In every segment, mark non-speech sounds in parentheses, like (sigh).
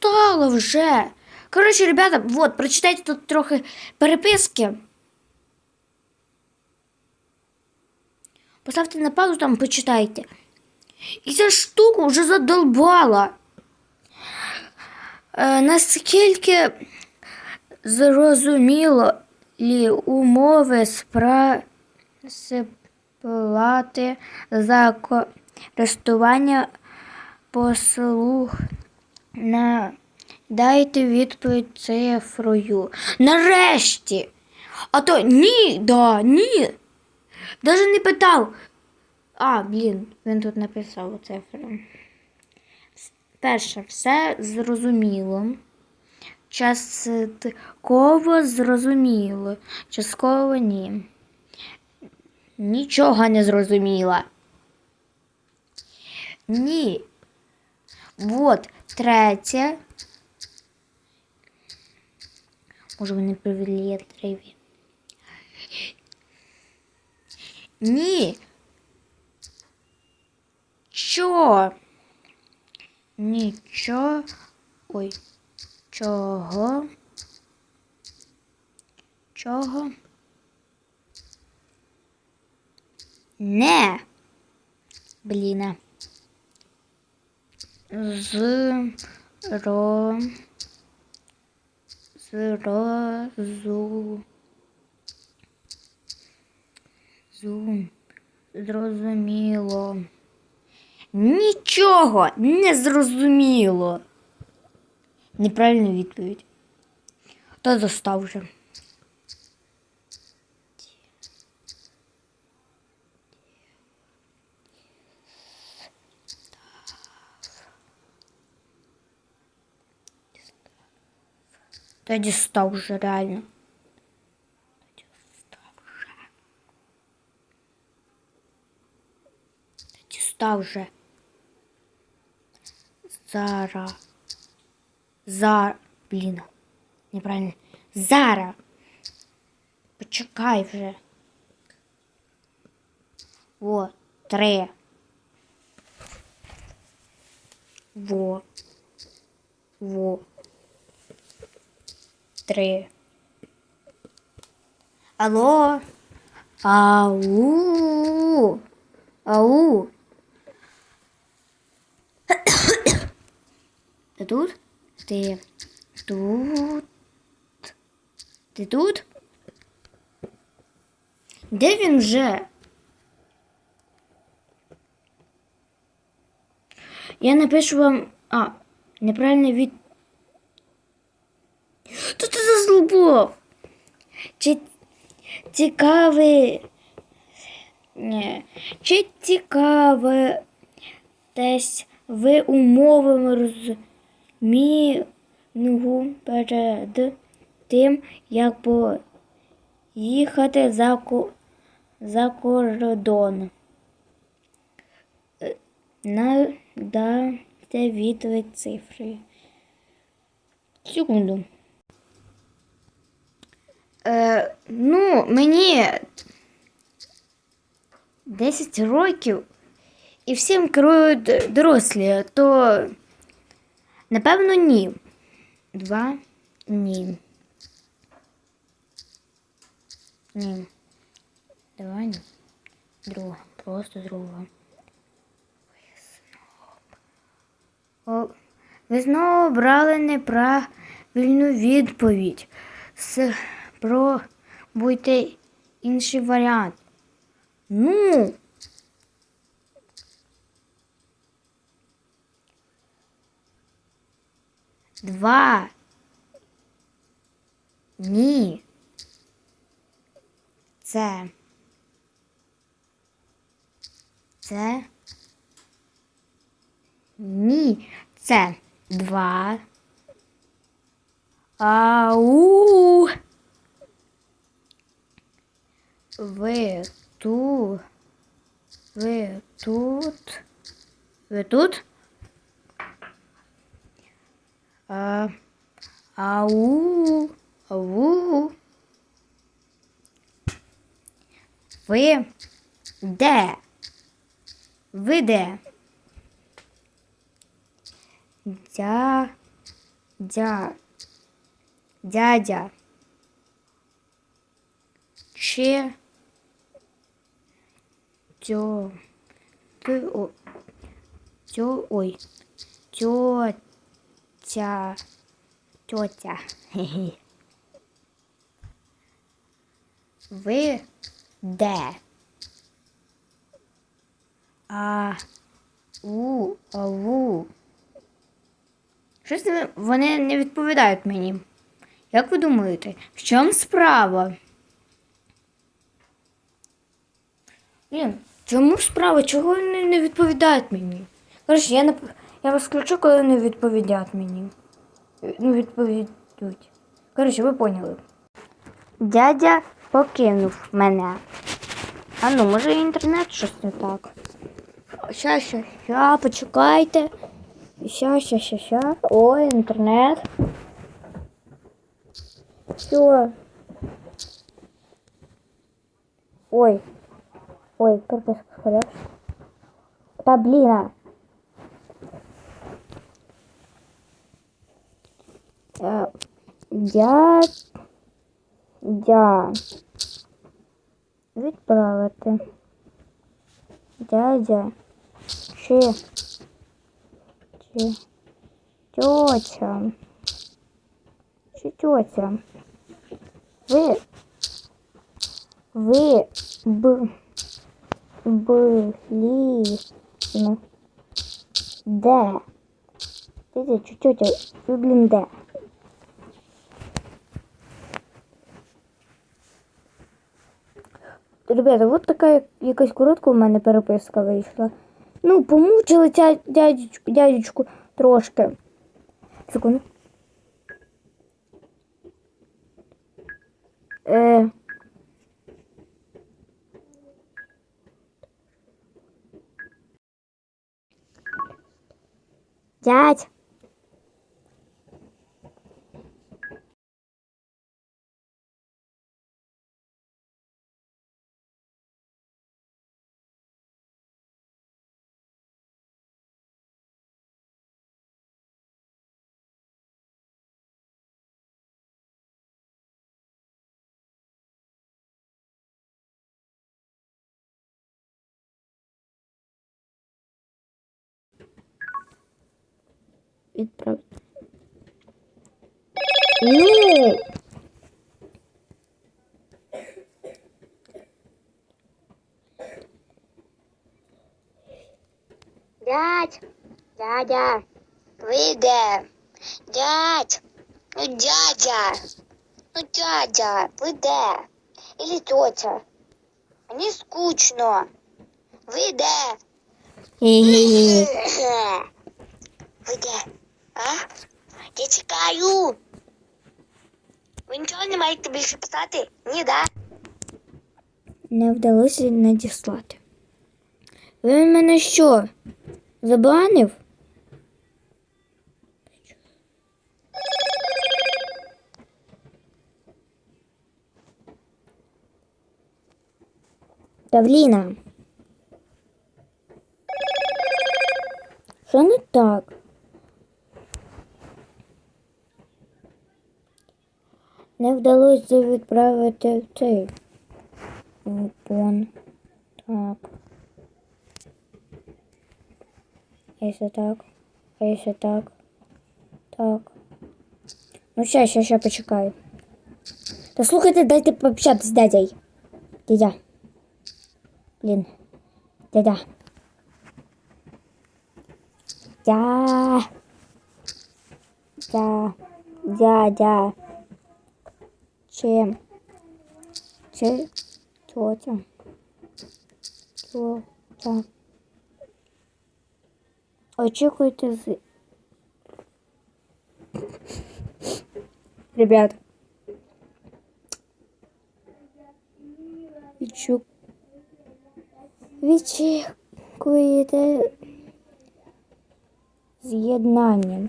достало вже. Коротше, ребята, вот, прочитайте тут трохи переписки. Поставте на паузу там, почитайте. І ця штука вже задолбала. Е, наскільки зрозуміло лі умови спра... сплати за користування послуг на дайте відповідь цифрою. Нарешті. А то ні, да, ні. Даже не питав. А, блін, він тут написав цифри. Перше, все зрозуміло. Частково зрозуміло. Частково ні. Нічого не зрозуміла. Ні. Вот, третє. Може, вони привілетриві. Ні. Чо? Нічого. Ой. Чого? Чого? Не. Бліна. З ро зрозу зу зрозуміло. Нічого не зрозуміло. Неправильна відповідь. Та дістав вже реально. Та дістав вже. Та дістав вже. Зара. За. Блін. Неправильно. Зара. Почекай вже. Во. Три. Во. Во. Три. Алло. Ау. Ау. Ти тут? Ти тут? Ти тут? Де він вже? Я напишу вам. А, неправильно від. Що ти? Чи цікавий. Ні. Чи цікаве десь ви умовами розмінгу перед тим, як поїхати за, за кордон? Е, Надайте відповідь цифри. Секунду. Е, ну, мені 10 років і всім керують дорослі, то напевно ні. Два ні. Ні. Давай ні. Друга. Просто друга. О, ви знову обрали неправильну відповідь. Спробуйте інший варіант. Ну. Два. Ні. Це. Це. Ні. Це два. Ау. Ви тут. Ви тут. Ви тут? А, ау. Ау. Ви де? Ви де? Дя. Дядя. Че Тё. Ты, о, тё, ой. Тетя. Тетя. Хе-хе. Ви де? А. У. Аву. Щось не- вони не відповідають мені. Як ви думаєте, в чому справа? Блін, чому справа? Чого вони не відповідають мені? Коротше, я, нап... я вас включу, коли не відповідають мені. Ну, відповідуть. Коротше, ви поняли. Дядя покинув мене. А ну, може інтернет щось не так. Ща, ща, ща, почекайте. Ща, ща, ща, ща. Ой, інтернет. Все. Ой. Ой, переписка схвалявся. Та блін. а. Е, Я... Я... Відправити. Дядя. Чи... Чи... Тьотя. Чи тьотя? Ви... Ви... Б... Блін. Де? Тьотя? Ви, блін, де? Ребята, от така якась коротка у мене переписка вийшла. Ну, помучили ця дядечку, дядечку трошки. Секунду. Е... Дядь. Відправ. Ну. Дядь, дядя, ви де? Дядь, ну дядя, ну дядя, ви де? Или тетя? Мені скучно. Ви де? (laughs) А? Я чекаю. Ви нічого не маєте більше писати? Ні, да? Не вдалося надіслати. Ви мене що? Забанив? Тавліна. Що не так? Вдалося відправити цей купон. Так. А Якщо так. А якщо так. Так. Ну ща, ща, ща почекаю. Та слухайте, дайте пообщатись з дядей. Дядя. Блін. Дядя. Дя. Дя. Дядя. Чи. Чи. Тетя. Тетя. Очікуйте з. Ребят. Відчу... Відчікуєте з'єднання.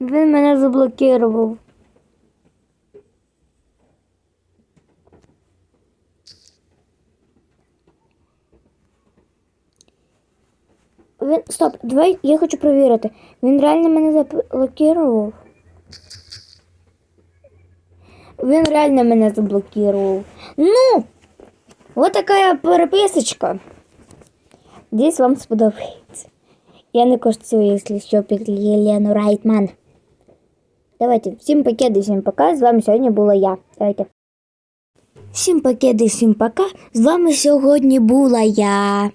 Він мене заблокував. Він Стоп, давай я хочу перевірити. Він реально мене заблокував. Він реально мене заблокував. Ну, вот така переписочка. Надіюсь, вам сподобається. Я не коштую, якщо що, під Єлену Райтман. Давайте, всім пакети, всім пока. З вами сьогодні була я. Давайте. Всім пакети, всім пока. З вами сьогодні була я.